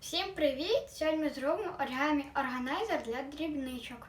Всім привіт! Сьогодні ми зробимо оригамі органайзер для дрібничок.